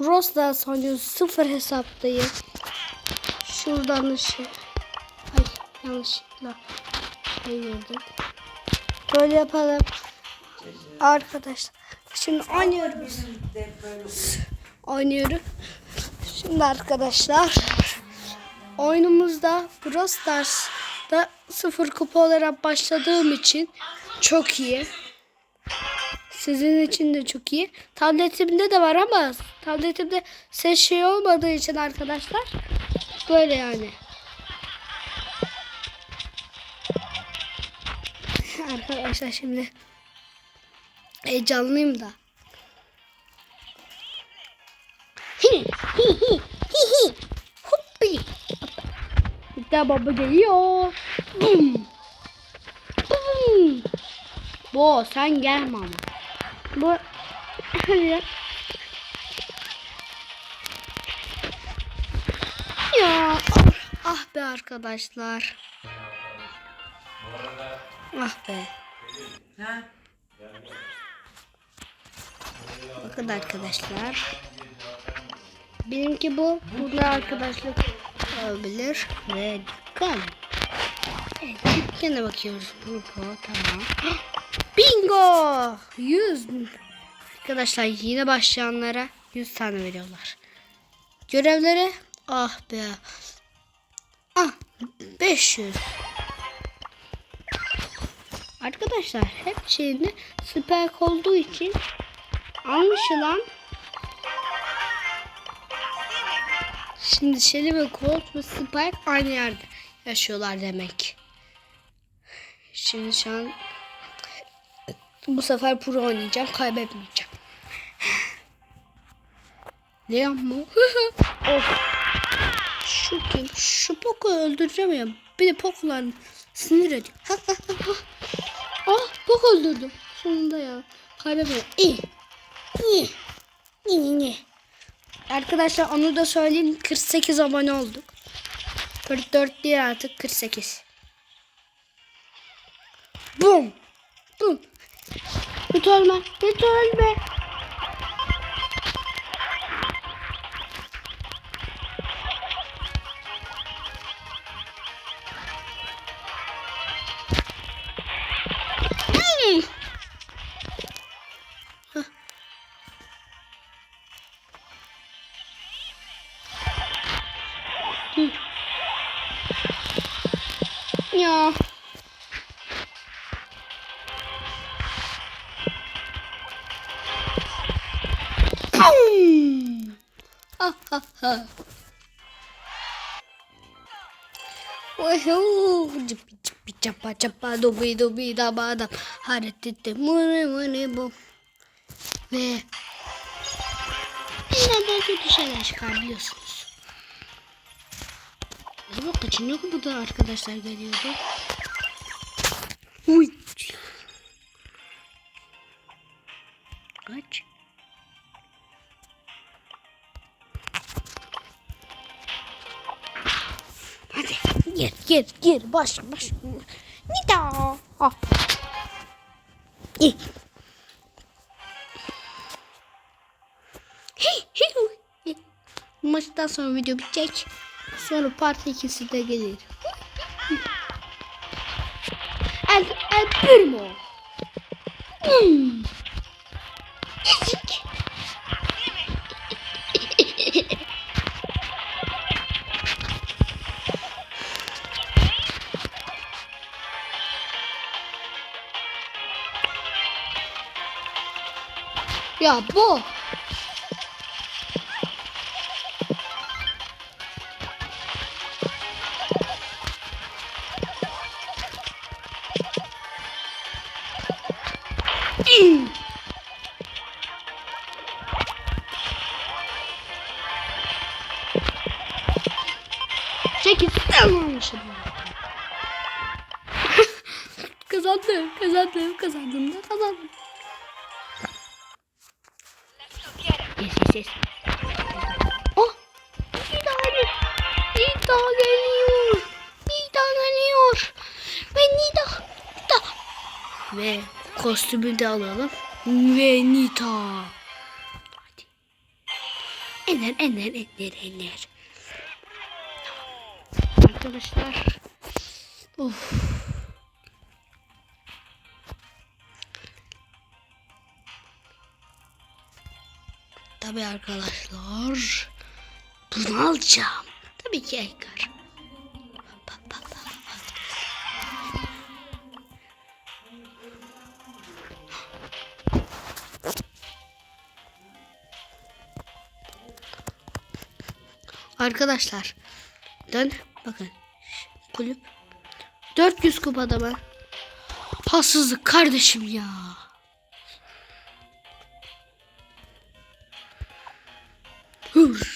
Bros Stars oynuyoruz. Sıfır hesaptayım. Şuradan da şey. Ay yanlışlıkla şey girdim. Böyle yapalım. Arkadaşlar. Şimdi oynuyoruz. Oynuyorum. Şimdi arkadaşlar. Oyunumuzda Brawl Stars'da sıfır kupa olarak başladığım için çok iyi. Sizin için de çok iyi. Tabletimde de var ama tabletimde ses şey olmadığı için arkadaşlar böyle yani. Arkadaşlar şimdi heyecanlıyım da. Hi hi hi hi hi. Bir de baba geliyor. Bo sen gelme ama. Bu. Ya ah be arkadaşlar. Ah be. Bakın arkadaşlar. Benimki bu. Bunda arkadaşlık olabilir. Ve dükkan. Evet, dükkana bakıyoruz. Bu, bu tamam. Bingo! 100. Arkadaşlar yine başlayanlara 100 tane veriyorlar. Görevleri ah be. Ah 500. Arkadaşlar hep şeyinde spek olduğu için anlaşılan Şimdi Shelly ve Colt ve Spike aynı yerde yaşıyorlar demek. Şimdi şu an bu sefer pro oynayacağım. Kaybetmeyeceğim. Leon mu? of. Şu kim? Şu Poco'yu öldüreceğim ya. Bir de Poco'lar sinir ediyor. ah Poco öldürdüm. Sonunda ya. Kaybetmedim. İyi. İyi. İyi. Arkadaşlar onu da söyleyeyim. 48 abone olduk. 44 değil artık 48. Bum. Bum. Hiç ölme. Hiç ölme. Ja. Uhul! Chapa chapa dubi dubi da bada haretete mune mune bo. ve Ainda bem que tu cabeças. Bak kaçın yok bu da arkadaşlar geliyordu. Uy. Kaç. Hadi gir gir gir baş baş. Nida. Ah. İyi. Maçtan sonra video bitecek. Sonra part 2'si de gelir. El, el primo. Ya bu. Çekil. Almamışım. kazandım, kazandım, kazandım da kazandım. Yes, yes, yes. Oh! Nida geliyor. Nida geliyor. Nida geliyor. Ve Nida. Nida. Ve kostümü de alalım. Ve Nida. Hadi. Ender, ender, ender. Tamam. Arkadaşlar. Of. Tabii arkadaşlar. Bunu alacağım. Tabii ki Edgar. Arkadaşlar. Dön. Bakın. Kulüp. 400 kupada ben. Hassızlık kardeşim ya. Hır.